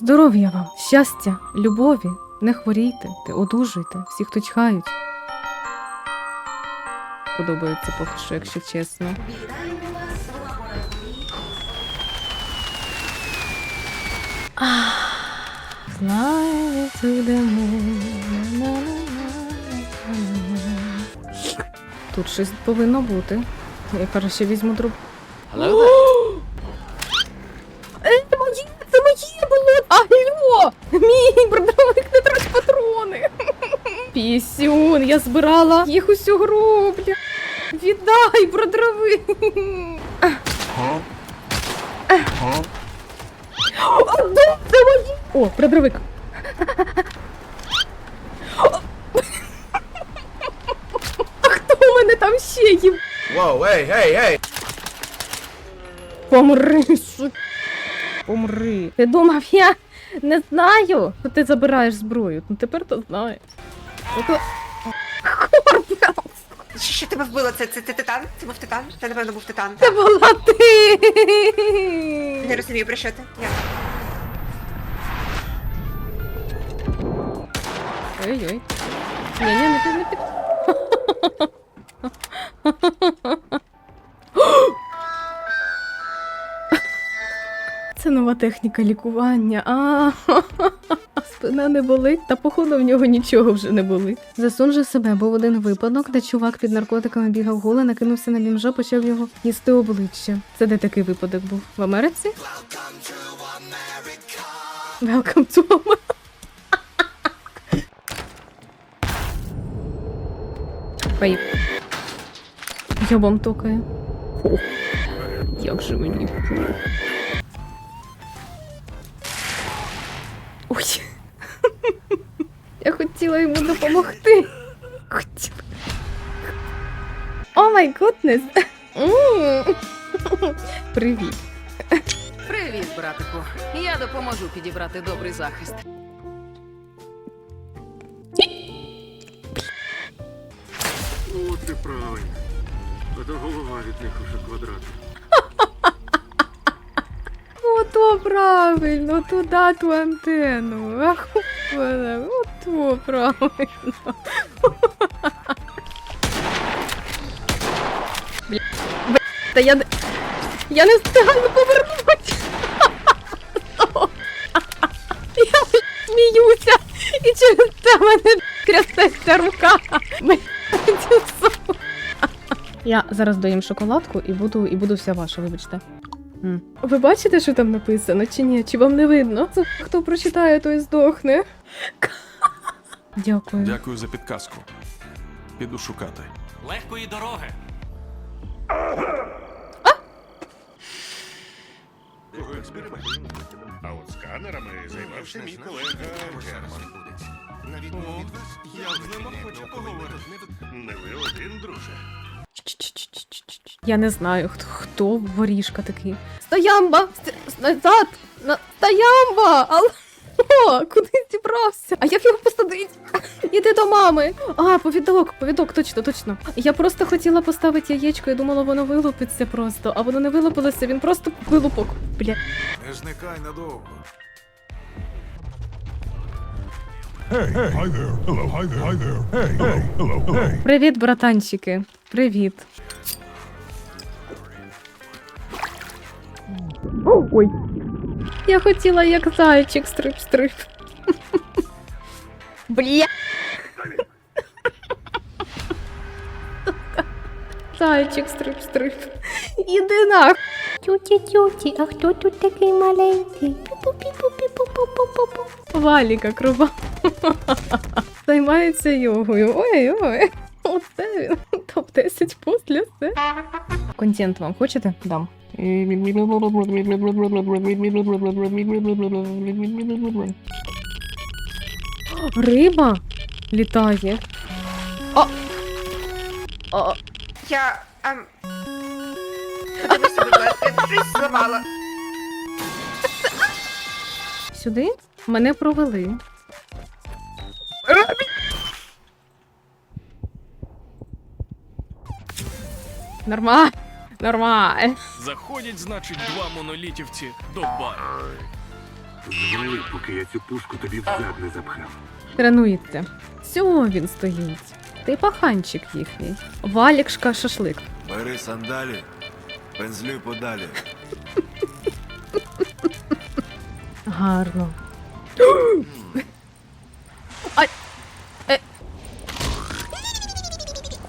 Здоров'я вам, щастя, любові, не хворійте, те одужуйте, всі, хто чхають. Подобається поки що, якщо чесно. To the Тут щось повинно бути. Я краще візьму трубку. Hello there. Пісюн, я збирала їх усю гру, бля. Віддай, бродровик! О, де це мої? О, бродровик. А хто у мене там ще є? Whoa, hey, hey, hey! Помри, су... Помри. Ти думав, я не знаю, що ти забираєш зброю. Ну тепер то знаю. Ото- Що, що тебе вбило? Це, це, це титан? Це був титан? Це, напевно, був титан. це була ти! Не розумію, про що ти. Я. Ой-ой. Ні, ні, не під, не під. Це нова техніка лікування. А, спина не болить, та походу в нього нічого вже не болить. Засун же себе, був один випадок, де чувак під наркотиками бігав голе, накинувся на бімжа, почав його їсти обличчя. Це де такий випадок був? В Америці? Welcome to America. Йобом токає. Ох, як же мені. Ой. Я хотіла йому допомогти. Хотіла. О май гуднес. Привіт. Привіт, братику. Я допоможу підібрати добрий захист. О, ти правий. А то голова від них уже квадрат. Ото правильно, туди ту антенну. Ах, ото правильно. Бля, та я, я не встигаю повернути. Я сміюся, і через це мене трясеться рука. Я зараз доїм шоколадку і буду, і буду вся ваша, вибачте. М. Ви бачите, що там написано, чи ні? Чи вам не видно? Це хто прочитає, той здохне. Дякую. Дякую за підказку. Піду шукати. Легкої дороги. А от сканерами займався мій колега Герман. На від вас, я з ним охоче поговорити. Не ви один, друже. Я не знаю, хто, хто воріжка такий. Стоямба! Ст- Назад! На... Стоямба! Алло! Куди зібрався? А як його посадить? Іди до мами. А, повідок, повідок, точно, точно. Я просто хотіла поставити яєчко і думала, воно вилупиться просто, а воно не вилупилося, він просто вилупок. Бля. Не зникай надовго. Hey, hey, hi Ой. Я хотіла як зайчик стрип-стрип. Бля. Зайчик стрип-стрип. Іди нах. Тюті, тюті, а хто тут такий маленький? Пу-пу-пі-пу-пу-пу-пу-пу. Валіка круба. Займається йогою. Ой-ой. Оце він. Топ-10 після. Контент вам хочете? Дам. Риба літає. О! О! Я. Подивися, будь ласка, я щось зламала. Сюди? Мене провели. Нормально. Нормально. Заходять, значить, два монолітівці до бару. Звали, поки я цю пушку тобі в зад не запхав. Тренується. Всього він стоїть. Ти паханчик їхній. Валікшка шашлик. Бери сандалі, пензлюй подалі. Гарно.